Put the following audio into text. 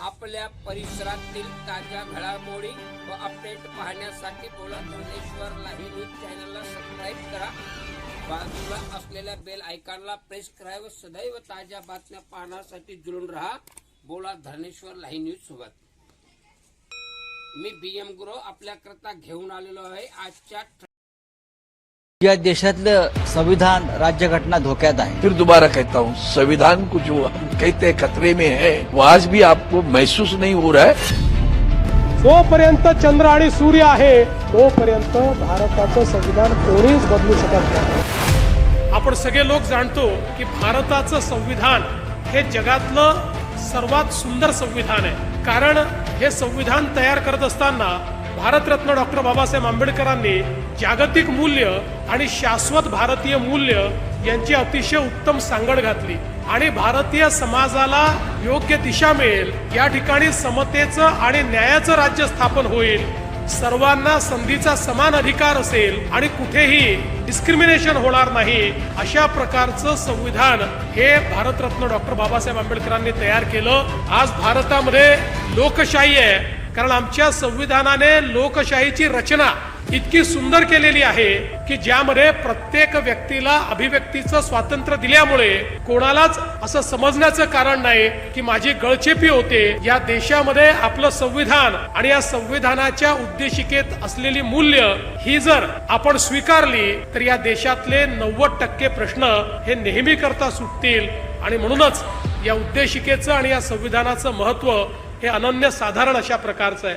आपल्या परिसरातील ताज्या घडामोडी व अपडेट पाहण्यासाठी बोला. धनेश्वर लाही न्यूज चॅनलला सबस्क्राईब करा. बाजूला असलेल्या बेल आयकॉनला प्रेस करा व सदैव ताज्या बातम्या पाहण्यासाठी जुळून राहा. बोला धनेश्वर लाही न्यूज सोबत. मी बी एम गुरु आपल्याकरता घेऊन आलेलो आहे आजच्या या देशातलं संविधान राज्यघटना धोक्यात आहे. फिर दोबारा कहता हूँ संविधान को जो हम कहते खतरे में है वो आज भी आपको महसूस नहीं हो रहा है। जोपर्यंत चंद्र आणि सूर्य आहे तोपर्यंत भारताचं संविधान कोणीच बदलू शकत नाही. आपण सगळे लोक जाणतो की भारताचं संविधान हे जगातलं सर्वात सुंदर संविधान आहे. कारण हे संविधान तयार करत असताना भारतरत्न डॉक्टर बाबासाहेब आंबेडकरांनी जागतिक मूल्य आणि शाश्वत भारतीय मूल्य यांची अतिशय उत्तम सांगड घातली. आणि भारतीय समाजाला योग्य दिशा मिळेल. या ठिकाणी समतेचं आणि न्यायाचं राज्य स्थापन होईल. सर्वांना संधीचा समान अधिकार असेल आणि कुठेही डिस्क्रिमिनेशन होणार नाही. अशा प्रकारचं संविधान हे भारतरत्न डॉक्टर बाबासाहेब आंबेडकरांनी तयार केलं. आज भारतामध्ये लोकशाही आहे. कारण आमच्या संविधानाने लोकशाहीची रचना इतकी सुंदर केलेली आहे की ज्यामध्ये प्रत्येक व्यक्तीला अभिव्यक्तीचं स्वातंत्र्य दिल्यामुळे कोणालाच असं समजण्याचं कारण नाही की माझी गळचेपी होते. या देशामध्ये आपलं संविधान आणि या संविधानाच्या उद्देशिकेत असलेली मूल्य ही जर आपण स्वीकारली तर या देशातले नव्वद टक्के प्रश्न हे नेहमी करता सुटतील. आणि म्हणूनच या उद्देशिकेचं आणि या संविधानाचं महत्त्व हे अनन्य साधारण अशा प्रकारचं आहे.